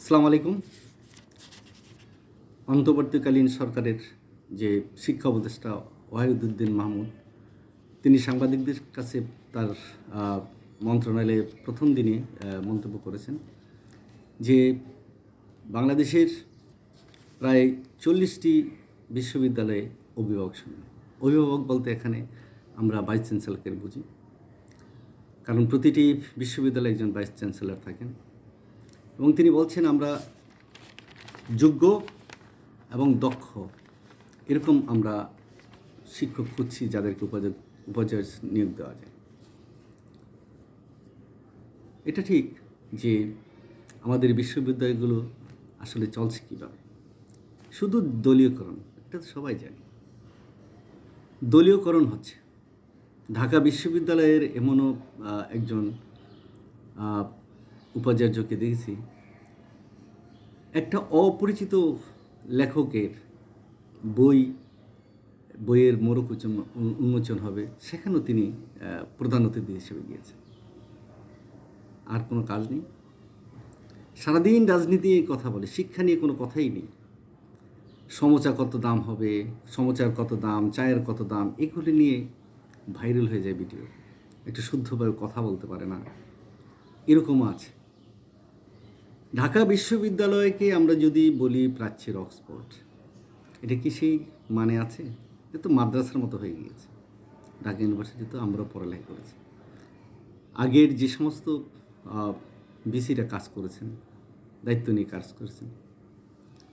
আসসালামু আলাইকুম। অন্তর্বর্তীকালীন সরকারের যে শিক্ষা উপদেষ্টা ওয়াহিদুদ্দিন মাহমুদ, তিনি সাংবাদিকদের কাছে তার মন্ত্রণালয়ে প্রথম দিনে মন্তব্য করেছেন যে বাংলাদেশের প্রায় চল্লিশটি বিশ্ববিদ্যালয়ে অভিভাবক শূন্য অভিভাবক বলতে এখানে আমরা ভাইস চ্যান্সেলরকে বুঝি। কারণ প্রতিটি বিশ্ববিদ্যালয়ে একজন ভাইস চ্যান্সেলর থাকেন। এবং তিনি বলছেন, আমরা যোগ্য এবং দক্ষ। এরকম আমরা শিক্ষক খুঁজছি যাদেরকে উপাচার্য উপাচার্য নিয়োগ দেওয়া যায়। এটা ঠিক যে আমাদের বিশ্ববিদ্যালয়গুলো আসলে চলছে কীভাবে? শুধু দলীয়করণ, এটা তো সবাই জানি। দলীয়করণ হচ্ছে। ঢাকা বিশ্ববিদ্যালয়ের এমনও একজন উপাচার্যকে দেখেছি। একটা অপরিচিত লেখকের বই, বইয়ের মোড়ক উন্মোচন হবে, সেখানেও তিনি প্রধান অতিথি হিসেবে গিয়েছেন। আর কোনো কাজ নেই। সারাদিন রাজনীতি নিয়ে কথা বলে, শিক্ষা নিয়ে কোনো কথাই নেই। সমচা কত দাম হবে, সমচার কত দাম, চায়ের কত দাম, এগুলি নিয়ে ভাইরাল হয়ে যায় ভিডিও। একটু শুদ্ধভাবে কথা বলতে পারে না। এরকমও আছে। ঢাকা বিশ্ববিদ্যালয়কে আমরা যদি বলি প্রাচ্যের অক্সফোর্ড, এটা কি সেই মানে আছে? এটা তো মাদ্রাসার মতো হয়ে গিয়েছে। ঢাকা ইউনিভার্সিটি তো আমরাও পড়ালেখা করেছি। আগের যে সমস্ত বিসিরা কাজ করেছেন, দায়িত্ব নিয়ে কাজ করেছেন,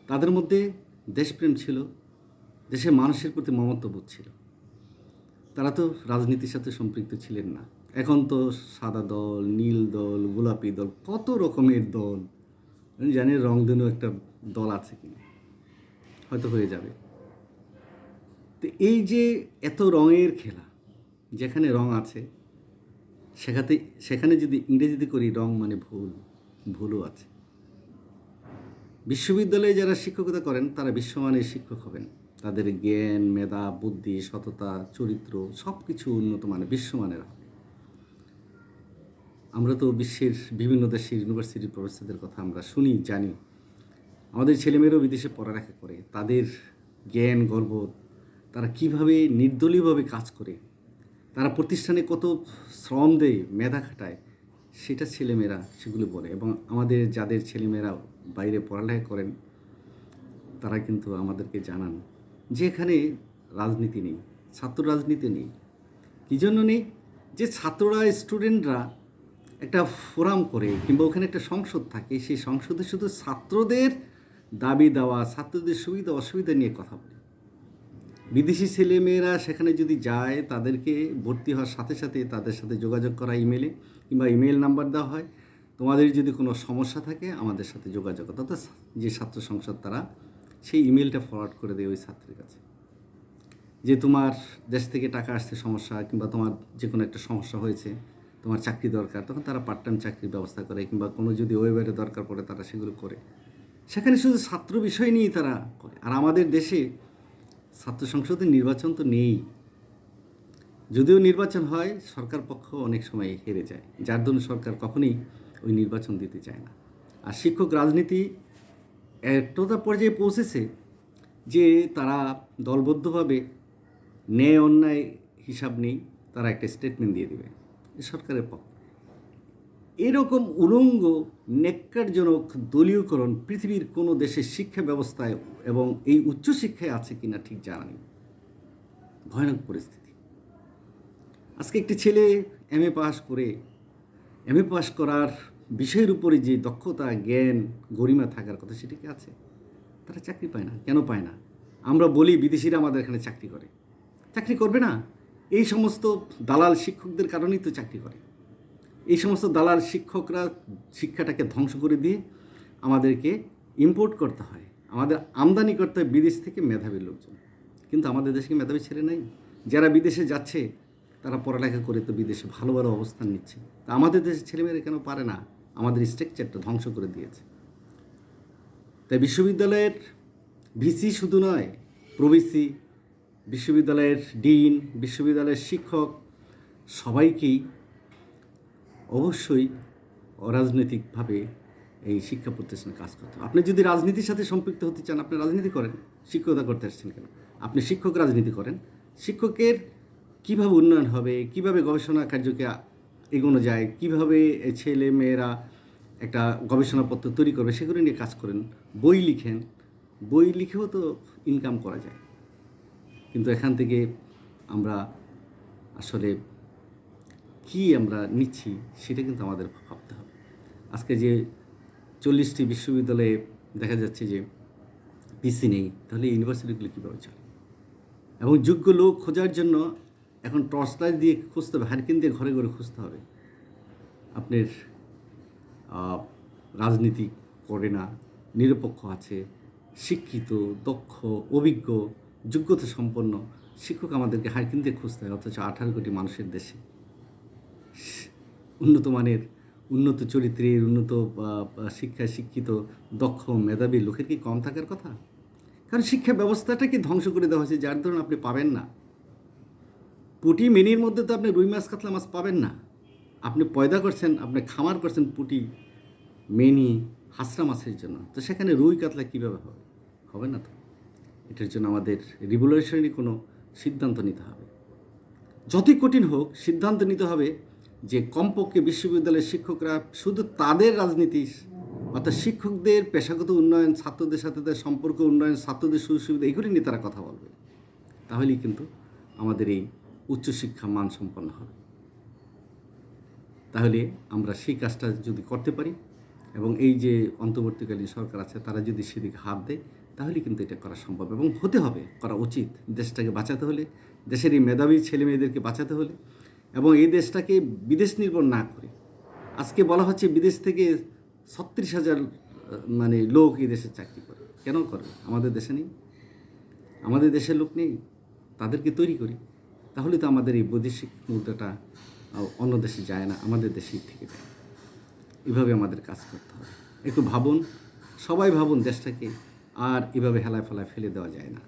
তাদের মধ্যে দেশপ্রেম ছিল, দেশের মানুষের প্রতি মমত্ববোধ ছিল। তারা তো রাজনীতির সাথে সম্পৃক্ত ছিলেন না। এখন তো সাদা দল, নীল দল, গোলাপি দল, কত রকমের দল আমি জানি রংধনু একটা দল আছে কিনা। হয়তো হয়ে যাবে। তো এই যে এত রঙের খেলা, যেখানে রং আছে সেখানে সেখানে যদি ইংরেজিতে করি রং মানে ভুল, ভুলও আছে। বিশ্ববিদ্যালয়ে যারা শিক্ষকতা করেন, তারা বিশ্বমানের শিক্ষক হবেন। তাদের জ্ঞান, মেধা, বুদ্ধি, সততা, চরিত্র সব কিছু উন্নত মানের, বিশ্বমানের হবে। আমরা তো বিশ্বের বিভিন্ন দেশের ইউনিভার্সিটির প্রফেসরদের কথা আমরা শুনি, জানি। আমাদের ছেলেমেয়েরাও বিদেশে পড়ালেখা করে, তাদের জ্ঞান, গর্ব, তারা কীভাবে নির্দলীয়ভাবে কাজ করে, তারা প্রতিষ্ঠানে কত শ্রম দেয়, মেধা খাটায়, সেটা ছেলেমেয়েরা সেগুলো বলে এবং আমাদের যাদের ছেলেমেয়েরা বাইরে পড়ালেখা করেন, তারা কিন্তু আমাদেরকে জানান যে এখানে রাজনীতি নেই, ছাত্র রাজনীতি নেই। কী জন্য নেই? যে ছাত্ররা স্টুডেন্টরা একটা ফোরাম করে কিংবা ওখানে একটা সংসদ থাকে, সেই সংসদে শুধু ছাত্রদের দাবি দেওয়া, ছাত্রদের সুবিধা, অসুবিধা নিয়ে কথা বলে। বিদেশি ছেলেমেয়েরা সেখানে যদি যায়, তাদেরকে ভর্তি হওয়ার সাথে সাথে তাদের সাথে যোগাযোগ করা ইমেলে কিংবা ইমেল নাম্বার দেওয়া হয়। তোমাদের যদি কোনো সমস্যা থাকে, আমাদের সাথে যোগাযোগ অর্থাৎ যে ছাত্র সংসদ তারা, সেই ইমেলটা ফরওয়ার্ড করে দেয় ওই ছাত্রের কাছে। যে তোমার দেশ থেকে টাকা আসতে সমস্যা কিংবা তোমার যে কোনো একটা সমস্যা হয়েছে তোমার চাকরি দরকার, তখন তারা পার্ট টাইম চাকরির ব্যবস্থা করে কিংবা কোনো যদি ওয়েবারে দরকার পড়ে তারা সেগুলো করে। সেখানে শুধু ছাত্র বিষয় নিয়েই তারা করে। আর আমাদের দেশে ছাত্র সংসদে নির্বাচন তো নেই। যদিও নির্বাচন হয়, সরকার পক্ষ অনেক সময় হেরে যায়। যার জন্য সরকার কখনোই ওই নির্বাচন দিতে চায় না। আর শিক্ষক রাজনীতি এতটা পর্যায়ে পৌঁছেছে যে তারা দলবদ্ধভাবে ন্যায় অন্যায় হিসাব নেই, তারা একটা স্টেটমেন্ট দিয়ে দেবে। সরকারের পক্ষ। এরকম উলঙ্গ, নেককারজনক দলীয়করণ পৃথিবীর কোনো দেশের শিক্ষা ব্যবস্থায় এবং এই উচ্চশিক্ষায় আছে কিনা ঠিক জানা নেই। ভয়ানক পরিস্থিতি। আজকে একটি ছেলে এম এ পাস করে এম এ পাস করার বিষয়ের উপরে যে দক্ষতা, জ্ঞান, গরিমা থাকার কথা সেটা কি আছে? তারা চাকরি পায় না। কেন পায় না? আমরা বলি বিদেশিরা আমাদের এখানে চাকরি করে। চাকরি করবে না? এই সমস্ত দালাল শিক্ষকদের কারণেই তো চাকরি করে। এই সমস্ত দালাল শিক্ষকরা শিক্ষাটাকে ধ্বংস করে দিয়ে আমাদেরকে ইম্পোর্ট করতে হয়। আমাদের আমদানি করতে হয় বিদেশ থেকে মেধাবী লোকজন। কিন্তু আমাদের দেশে মেধাবী ছেলে নাই? যারা বিদেশে যাচ্ছে, তারা পড়ালেখা করে তো বিদেশে ভালো ভালো অবস্থান নিচ্ছে। তা আমাদের দেশের ছেলেমেয়েরা কেন পারে না? আমাদের স্ট্রাকচারটা ধ্বংস করে দিয়েছে। তাই বিশ্ববিদ্যালয়ের ভিসি শুধু নয়, প্রভিসি বিশ্ববিদ্যালয়ের ডিন, বিশ্ববিদ্যালয়ের শিক্ষক সবাইকেই অবশ্যই অরাজনৈতিকভাবে এই শিক্ষা প্রতিষ্ঠানে কাজ করতে হবে। আপনি যদি রাজনীতির সাথে সম্পৃক্ত হতে চান, আপনি রাজনীতি করেন, শিক্ষকতা করতে আসছেন কেন? আপনি শিক্ষক রাজনীতি করেন। শিক্ষকের কীভাবে উন্নয়ন হবে, কীভাবে গবেষণা কার্যকে এগোনো যায়, কীভাবে ছেলে মেয়েরা একটা গবেষণাপত্র তৈরি করবে, সেগুলো নিয়ে কাজ করেন, বই লিখেন। বই লিখেও তো ইনকাম করা যায়। কিন্তু এখান থেকে আমরা আসলে কি আমরা নিচ্ছি সেটা কিন্তু আমাদের ভাবতে হবে। আজকে যে চল্লিশটি বিশ্ববিদ্যালয়ে দেখা যাচ্ছে যে পিসি নেই, তাহলে ইউনিভার্সিটিগুলো কীভাবে চলে? এবং যোগ্য লোক খোঁজার জন্য এখন টর্চ লাইট দিয়ে খুঁজতে হবে, হারকিন দিয়ে ঘরে ঘরে খুঁজতে হবে। আপনার রাজনীতি করে না, নিরপেক্ষ আছে, শিক্ষিত, দক্ষ, অভিজ্ঞ যোগ্যতা সম্পন্ন শিক্ষক আমাদেরকে হারকিন দিয়ে খুঁজতে হয়, অথচ আঠারো কোটি মানুষের দেশে। উন্নত মানের, উন্নত চরিত্রের, উন্নত শিক্ষায় শিক্ষিত, দক্ষ, মেধাবী লোকের কি কম থাকার কথা? কারণ শিক্ষা ব্যবস্থাটাকে ধ্বংস করে দেওয়া হয়েছে, যার ধরুন আপনি পাবেন না। পুটি মিনির মধ্যে তো আপনি রুই মাছ, কাতলা মাছ পাবেন না। আপনি পয়দা করছেন, আপনি খামার করছেন পুটি মেনি হাসরা মাছের জন্য। তো সেখানে রুই, কাতলা কীভাবে হবে? হবে না তো। এটার জন্য আমাদের রিভলিউশনারি কোনো সিদ্ধান্ত নিতে হবে। যতই কঠিন হোক, সিদ্ধান্ত নিতে হবে যে কমপক্ষে বিশ্ববিদ্যালয়ের শিক্ষকরা শুধু তাদের রাজনীতি, অর্থাৎ শিক্ষকদের পেশাগত উন্নয়ন, ছাত্রদের সাথে তাদের সম্পর্ক উন্নয়ন, ছাত্রদের সুযোগ সুবিধা এগুলি নিয়ে তারা কথা বলবে। তাহলেই কিন্তু আমাদের এই উচ্চশিক্ষা মানসম্পন্ন হবে। তাহলে আমরা সেই কাজটা যদি করতে পারি এবং এই যে অন্তর্বর্তীকালীন সরকার আছে, তারা যদি সেদিকে হাত দেয় তাহলে কিন্তু এটা করা সম্ভব এবং হতে হবে, করা উচিত। দেশটাকে বাঁচাতে হলে দেশের এই মেধাবী ছেলে মেয়েদেরকে বাঁচাতে হলে এবং এই দেশটাকে বিদেশ নির্ভর না করে। আজকে বলা হচ্ছে বিদেশ থেকে ছত্রিশ হাজার মানে লোক এই দেশে চাকরি করে। কেন করে আমাদের দেশে নেই। আমাদের দেশের লোক নেই। তাদেরকে তৈরি করি। তাহলে তো আমাদের এই বৈদেশিক মুদ্রাটা অন্য দেশে যায় না, আমাদের দেশেই থেকে যায়। এভাবে আমাদের কাজ করতে হবে। একটু ভাবুন, সবাই ভাবুন দেশটাকে, আর এভাবে হেলায় ফেলায় ফেলে দেওয়া যায় না।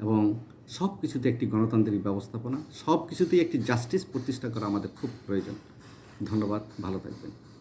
এবং সব কিছুতে একটি গণতান্ত্রিক ব্যবস্থাপনা সব কিছুতেই একটি জাস্টিস প্রতিষ্ঠা করা আমাদের খুব প্রয়োজন। ধন্যবাদ, ভালো থাকবেন।